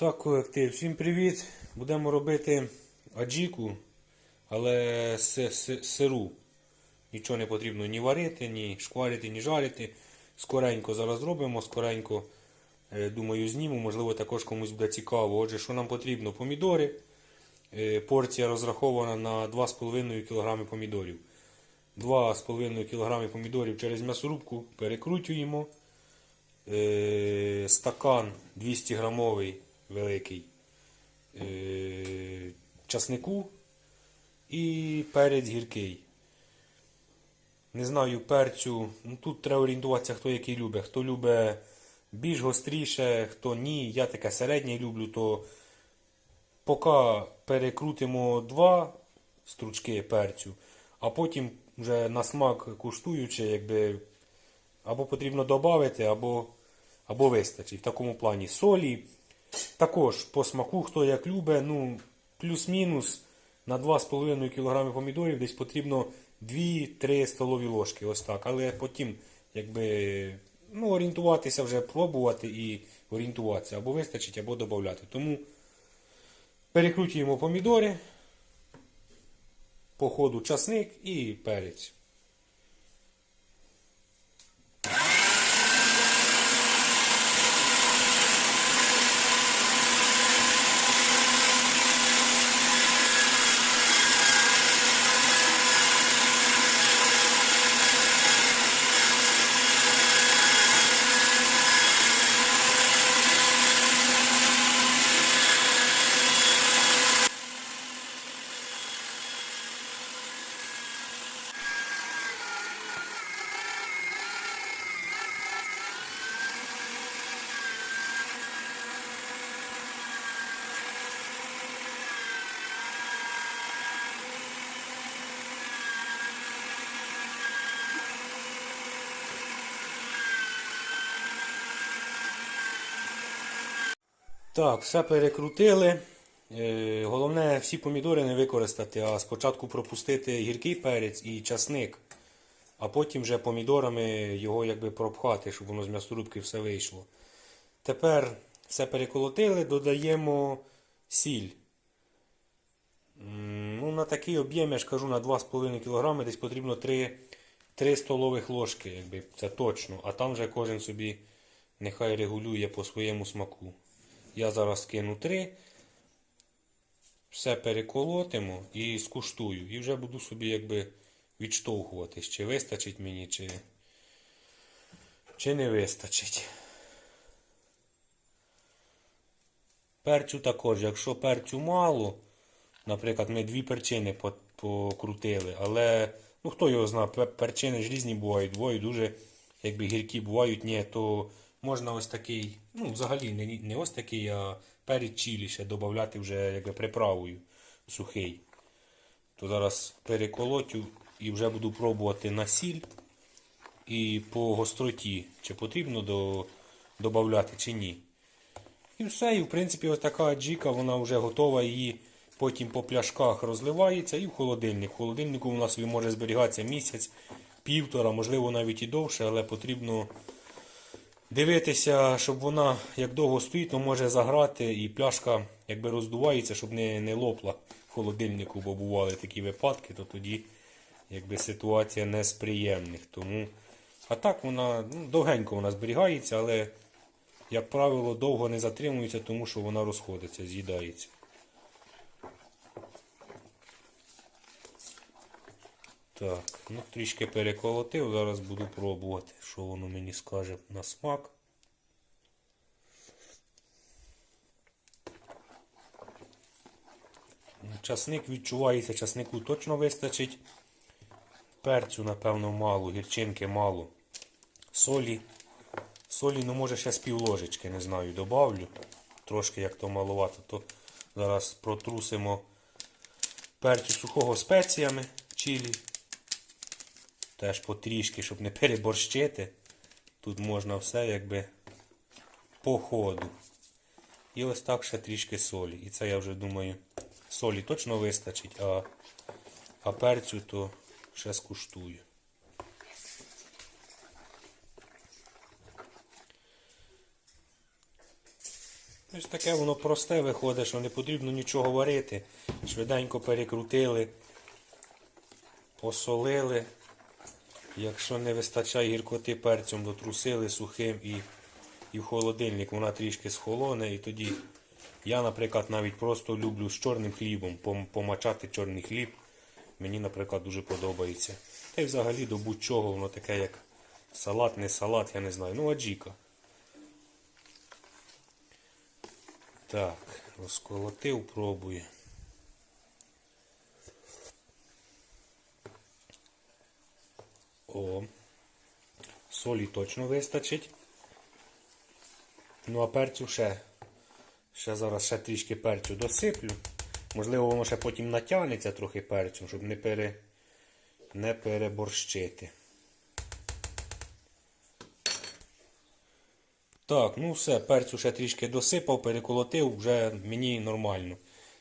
Так, колектив, всім привіт! Будемо робити аджіку, але с- сиру. Нічого не потрібно ні варити, ні шкварити, ні жарити. Скоренько зараз зробимо, скоренько, е, думаю, зніму. Можливо, також комусь буде цікаво. Отже, що нам потрібно? Помідори. Е, Порція розрахована на 2,5 кг помідорів. 2,5 кг помідорів через м'ясорубку перекручуємо. Е, стакан 200 грамовий великий е, часнику і перець гіркий. Не знаю перцю. Ну, тут треба орієнтуватися, хто який любить. Хто любить більш гостріше, хто ні. Я таке середнє люблю, то поки перекрутимо два стручки перцю, а потім вже на смак куштуючи, якби або потрібно додати, або, або вистачить. В такому плані солі. Також по смаку, хто як любить, ну, плюс-мінус на 2,5 кг помідорів десь потрібно 2-3 столові ложки. Ось так. Але потім, якби, ну, орієнтуватися вже, пробувати і орієнтуватися, або вистачить, або додати. Тому перекручуємо помідори, по ходу часник і перець. Так, все перекрутили. Е, Головне всі помідори не використати, а спочатку пропустити гіркий перець і часник, а потім вже помідорами його якби пропхати, щоб воно з м'ясорубки все вийшло. Тепер все переколотили, додаємо сіль. Ну, на такий об'єм, я ж кажу, на 2,5 кг десь потрібно 3, 3 столових ложки, якби, це точно. А там вже кожен собі нехай регулює по своєму смаку. Я зараз кину 3. Все переколотимо і скуштую. І вже буду собі якби відштовхуватись, чи вистачить мені, чи, чи не вистачить. Перцю також, якщо перцю мало, наприклад, ми дві перчини покрутили, але ну хто його знає, перчини ж різні бувають, бувають дуже якби гіркі бувають, ні, то можна ось такий, ну взагалі не, не ось такий, а перець чилі ще додати вже якби приправою сухий. То зараз переколотю і вже буду пробувати на сіль і по гостроті, чи потрібно до, додати чи ні. І все, і в принципі ось така джіка, вона вже готова, її потім по пляшках розливається і в холодильник. В холодильнику нас він може зберігатися місяць, півтора, можливо навіть і довше, але потрібно дивитися, щоб вона як довго стоїть, то може заграти і пляшка якби роздувається, щоб не, не лопла в холодильнику, бо бували такі випадки, то тоді якби ситуація не з приємних. Тому, а так вона ну, довгенько вона зберігається, але як правило, довго не затримується, тому що вона розходиться, з'їдається. Так, ну трішки переколотив, зараз буду пробувати, що воно мені скаже на смак. Часник відчувається, часнику точно вистачить. Перцю, напевно, мало, гірчинки мало. Солі Солі, ну може ще з пів ложечки, не знаю, добавлю. Трошки як то маловато, то зараз протрусимо перцю сухого спеціями чилі. Теж потрішки, щоб не переборщити. Тут можна все якби по ходу. І ось так ще трішки солі. І це я вже думаю, солі точно вистачить, а, а перцю то ще скуштую. Ось таке воно просте виходить, що не потрібно нічого варити. Швиденько перекрутили, посолили. Якщо не вистачає гіркоти перцем, дотрусили сухим і, і в холодильник вона трішки схолоне. І тоді я, наприклад, навіть просто люблю з чорним хлібом помачати чорний хліб. Мені, наприклад, дуже подобається. Та й взагалі до будь-чого воно таке, як салат, не салат, я не знаю. Ну, аджіка. Так, розколотив, пробую. О, солі точно вистачить. Ну а перцю ще. Ще зараз ще трішки перцю досиплю. Можливо, воно ще потім натягнеться трохи перцю, щоб не, пере, не переборщити. Так, ну все, перцю ще трішки досипав, переколотив, вже мені нормально.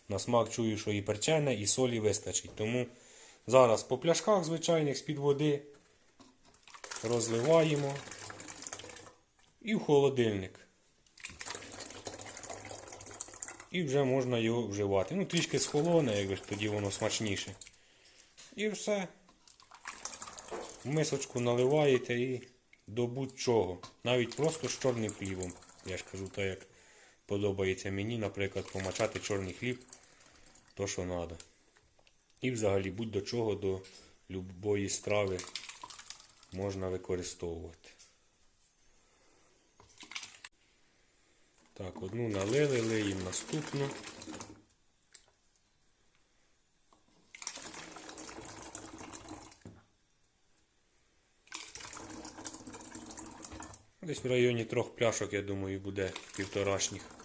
На смак чую, що і перчене, і солі вистачить. Тому зараз по пляшках звичайних з-під води розливаємо і в холодильник. І вже можна його вживати. Ну, трішки схолоне, якби тоді воно смачніше. І все. В мисочку наливаєте і до будь-чого. Навіть просто з чорним хлібом. Я ж кажу, так як подобається мені, наприклад, помачати чорний хліб, то що треба. І взагалі будь-до чого, до любої страви можна використовувати. Так, одну налили, лиємо наступну. Десь в районі трьох пляшок, я думаю, буде півторашніх.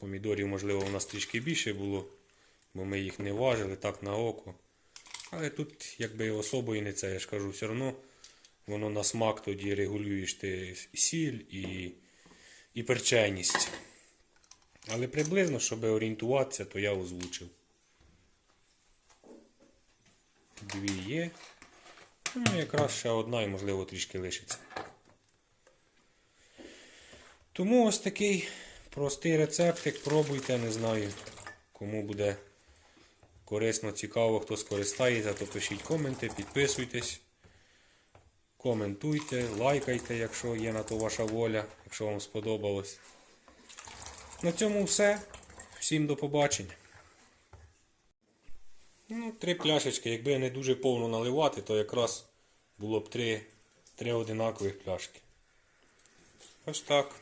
Помідорів, можливо, у нас трішки більше було, бо ми їх не важили так на око. Але тут, якби особою не це, я ж кажу, все одно воно на смак тоді регулюєш ти сіль і, і перченість. Але приблизно, щоб орієнтуватися, то я озвучив. Дві є. Ну, якраз ще одна і, можливо, трішки лишиться. Тому ось такий простий рецептик. Пробуйте, не знаю, кому буде корисно, цікаво, хто скористається, то пишіть коменти, підписуйтесь, коментуйте, лайкайте, якщо є на то ваша воля, якщо вам сподобалось. На цьому все. Всім до побачення. Ну, три пляшечки. Якби не дуже повно наливати, то якраз було б три, три одинакових пляшки. Ось так.